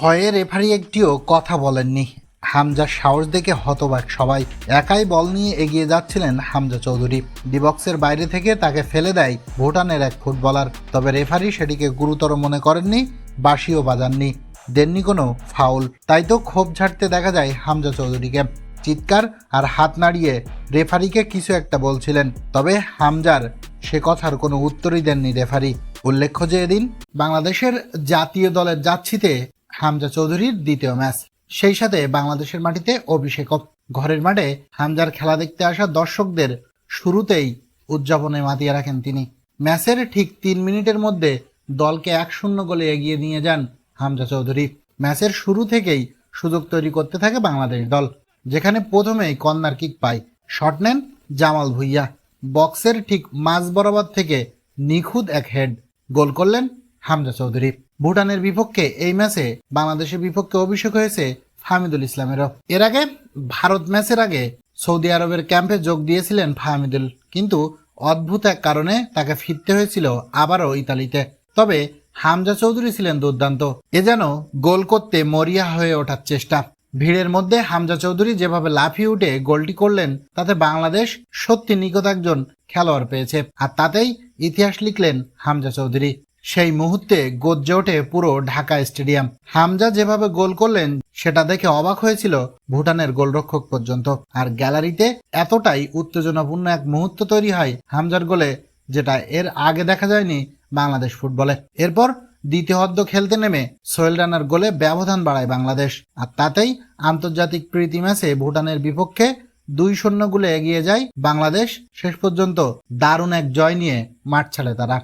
ভয়ে রেফারি একটিও কথা বলেননি। হামজার সাহস দেখে হতবাক সবাই। একাই বল নিয়ে এগিয়ে যাচ্ছিলেন হামজা চৌধুরী। ডিবক্সের বাইরে থেকে তাকে ফেলে দেয় ভুটানের এক ফুটবলার। তবে রেফারি সেটিকে গুরুতর মনে করেননি, বাঁশিও বাজাননি। দেননি কোনো ফাউল। তাই তো ক্ষোভ ঝাড়তে দেখা যায় হামজা চৌধুরীকে। চিৎকার আর হাত নাড়িয়ে রেফারিকে কিছু একটা বলছিলেন। তবে হামজার সে কথার কোনো উত্তরই দেননি রেফারি। উল্লেখ্য যে এদিন বাংলাদেশের জাতীয় দলের যাচ্ছিতে হামজা চৌধুরীর দ্বিতীয় ম্যাচ। সেই সাথে বাংলাদেশের মাটিতে অভিষেকও ঘরের মাঠে হামজার খেলা দেখতে আসা দর্শকদের শুরুতেই উদযাপনে মাতিয়ে রাখেন তিনি। ম্যাচের ঠিক তিন মিনিটের মধ্যে দলকে এক শূন্য গোলে এগিয়ে নিয়ে যান হামজা চৌধুরী। ম্যাচের শুরু থেকেই সুযোগ তৈরি করতে থাকে বাংলাদেশ দল, যেখানে প্রথমেই কর্নার কিক পায়। শট নেন জামাল ভুইয়া। বক্সের ঠিক মাঝ বরাবর থেকে নিখুঁত এক হেড গোল করলেন হামজা চৌধুরী। ভুটানের বিপক্ষে এই ম্যাচে বাংলাদেশের বিপক্ষে অভিষেক হয়েছে ফাহমিদুল ইসলামেরও। এর আগে ভারত ম্যাচের আগে সৌদি আরবের ক্যাম্পে যোগ দিয়েছিলেন ফাহমিদুল, কিন্তু অদ্ভুত এক কারণে তাকে ফিরতে হয়েছিল আবারও ইতালিতে। তবে হামজা চৌধুরী ছিলেন দুর্দান্ত। এ যেন গোল করতে মরিয়া হয়ে ওঠার চেষ্টা। ভিড়ের মধ্যে হামজা চৌধুরী যেভাবে লাফিয়ে উঠে গোলটি করলেন, তাতে বাংলাদেশ সত্যি নিকট একজন খেলোয়াড় পেয়েছে। আর তাতেই ইতিহাস লিখলেন হামজা চৌধুরী। সেই মুহূর্তে গজ্জে ওঠে পুরো ঢাকা স্টেডিয়াম। হামজা যেভাবে গোল করলেন, সেটা দেখে অবাক হয়েছিল ভুটানের গোলরক্ষক পর্যন্ত। আর গ্যালারিতে এতটাই উত্তেজনাপূর্ণ এক মুহূর্ত তৈরি হয় হামজার গোলে, যেটা এর আগে দেখা যায়নি বাংলাদেশ ফুটবলে। এরপর দ্বিতীয় অর্ধ খেলতে নেমে সোহেল রানার গোলে ব্যবধান বাড়ায় বাংলাদেশ। আর তাতেই আন্তর্জাতিক প্রীতি ম্যাচে ভুটানের বিপক্ষে দুই শূন্য গোলে এগিয়ে যায় বাংলাদেশ। শেষ পর্যন্ত দারুণ এক জয় নিয়ে মাঠ ছাড়ে তারা।